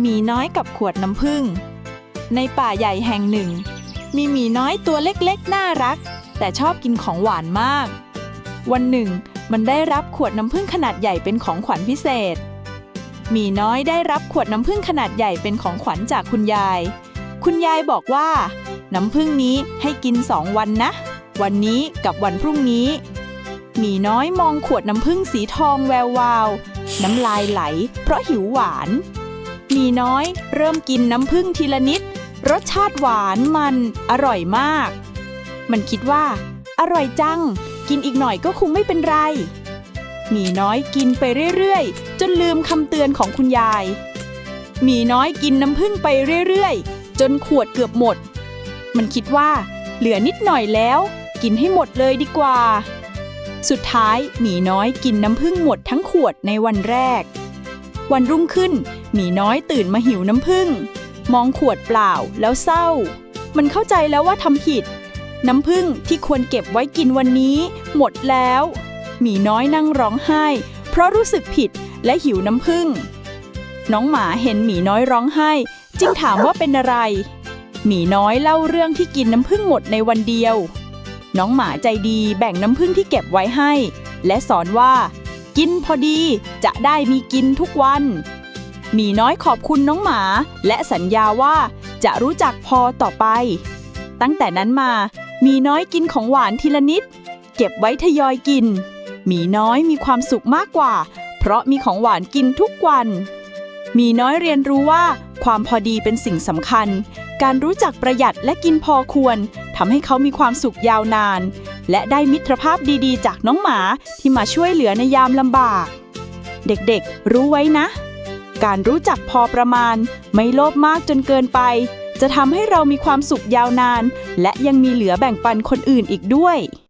หมีน้อยกับขวดน้ำผึ้งในป่าใหญ่แห่งหนึ่ง มีหมีน้อยตัวเล็กๆ น่ารัก แต่ชอบกินของหวานมาก วันหนึ่ง มันได้รับขวดน้ำผึ้งขนาดใหญ่เป็นของขวัญพิเศษหมีน้อยได้รับขวดน้ำผึ้งขนาดใหญ่เป็นของขวัญจากคุณยาย คุณยายบอกว่า น้ำผึ้งนี้ให้กินสองวันนะ วันนี้กับวันพรุ่งนี้หมีน้อยมองขวดน้ำผึ้งสีทองแวววาว น้ำลายไหล เพราะหิวหวาน มีน้อย เริ่มกินน้ำผึ้งทีละนิด รสชาติหวานมัน อร่อยมาก มันคิดว่า อร่อยจัง กินอีกหน่อยก็คงไม่เป็นไร หมีน้อยกินไปเรื่อยๆ จนลืมคำเตือนของคุณยาย หมีน้อยกินน้ำผึ้งไปเรื่อยๆ จนขวดเกือบหมด มันคิดว่า เหลือนิดหน่อยแล้ว กินให้หมดเลยดีกว่า สุดท้ายหมีน้อยกินน้ำผึ้งหมดทั้งขวดในวันแรกวันรุ่งขึ้น หมีน้อยตื่นมาหิวน้ำผึ้งมองขวดเปล่าแล้วเศร้า มันเข้าใจแล้วว่าทำผิด น้ำผึ้งที่ควรเก็บไว้กินวันนี้ หมดแล้ว หมีน้อยนั่งร้องไห้ เพราะรู้สึกผิดและหิวน้ำผึ้งน้องหมาเห็นหมีน้อยร้องไห้ จึงถามว่าเป็นอะไร หมีน้อยเล่าเรื่องที่กินน้ำผึ้งหมดในวันเดียว น้องหมาใจดีแบ่งน้ำผึ้งที่เก็บไว้ให้ และสอนว่า กินพอดีจะได้มีกินทุกวัน มีน้อยขอบคุณน้องหมา และสัญญาว่าจะรู้จักพอต่อไป ตั้งแต่นั้นมาหมีน้อยกินของหวานทีละนิด เก็บไว้ทยอยกินหมีน้อยมีความสุขมากกว่า เพราะมีของหวานกินทุกวันหมีน้อยเรียนรู้ว่า ความพอดีเป็นสิ่งสำคัญ การรู้จักประหยัดและกินพอควรทำให้เขามีความสุขยาวนาน และได้มิตรภาพดีๆ จากน้องหมาที่มาช่วยเหลือในยามลำบาก เด็กๆ รู้ไว้นะ การรู้จักพอประมาณ ไม่โลภมากจนเกินไป จะทำให้เรามีความสุขยาวนาน และยังมีเหลือแบ่งปันคนอื่นอีกด้วย